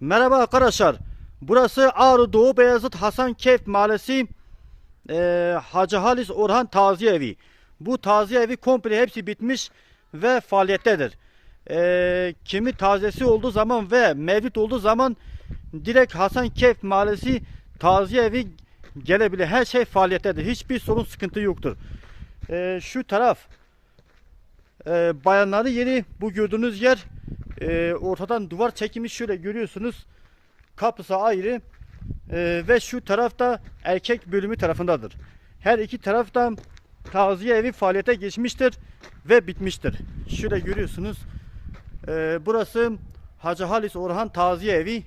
Merhaba arkadaşlar. Burası Ağrı Doğu Beyazıt Hasan Keyf Mahallesi eee Hacı Halis Orhan Taziye Evi. Bu taziye evi komple hepsi bitmiş ve faaliyettedir. Eee, kimi tazesi olduğu zaman ve mevlüt olduğu zaman direkt Hasan Keyf Mahallesi taziye evi gelebilir. Her şey faaliyettedir. Hiçbir sorun sıkıntı yoktur. Eee, şu taraf eee bayanları yeri bu gördüğünüz yer eee, ortadan duvar çekimi şöyle görüyorsunuz. Kapısı ayrı eee, ve şu tarafta erkek bölümü tarafındadır. Her iki tarafta taziye evi faaliyete geçmiştir ve bitmiştir. Şöyle görüyorsunuz. Eee, burası Hacı Halis Orhan Taziye Evi.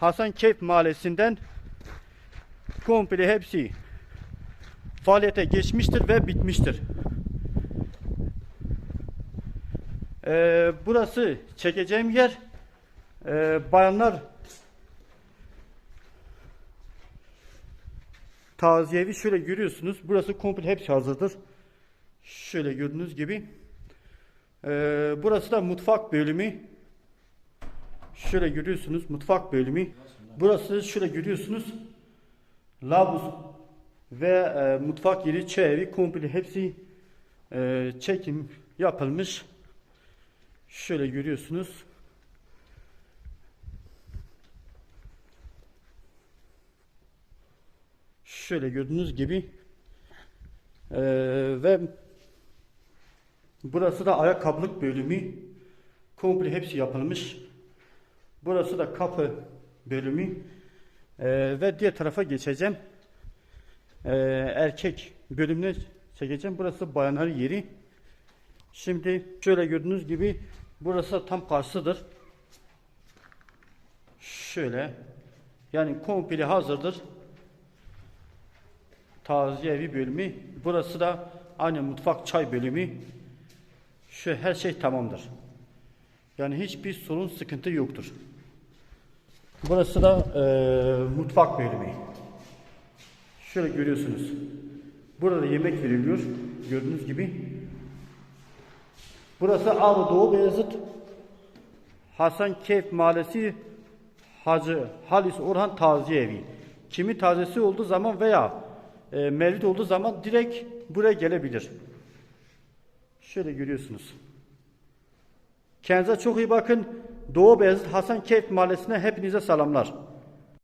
Hasan Keyf Mahallesi'nden komple hepsi faaliyete geçmiştir ve bitmiştir. Ee, burası çekeceğim yer. Ee, bayanlar taziyevi şöyle görüyorsunuz. Burası komple hepsi hazırdır. Şöyle gördüğünüz gibi. Ee, burası da mutfak bölümü. Şöyle görüyorsunuz mutfak bölümü. Burası şöyle görüyorsunuz. Labus ve e, mutfak yeri çay komple hepsi e, çekim yapılmış. Şöyle görüyorsunuz. Şöyle gördüğünüz gibi Ee, ve burası da ayakkabılık bölümü komple hepsi yapılmış. Burası da kapı bölümü Ee, ve diğer tarafa geçeceğim. Ee, erkek bölümüne çekeceğim. Burası bayanlar yeri. Şimdi şöyle gördüğünüz gibi burası tam karşısıdır. Şöyle yani komple hazırdır. Taziye evi bölümü. Burası da aynı mutfak çay bölümü. Şu her şey tamamdır. Yani hiçbir sorun sıkıntı yoktur. Burası da eee, mutfak bölümü. Şöyle görüyorsunuz. Burada yemek veriliyor. Gördüğünüz gibi. Burası Ağrı Doğu Beyazıt Hasan Keyf Mahallesi Hacı Halis Orhan Taziye Evi. Kimi tazesi olduğu zaman veya e, mevlid olduğu zaman direkt buraya gelebilir. Şöyle görüyorsunuz. Kendinize çok iyi bakın. Doğu Beyazıt Hasan Keyf Mahallesi'ne hepinize selamlar.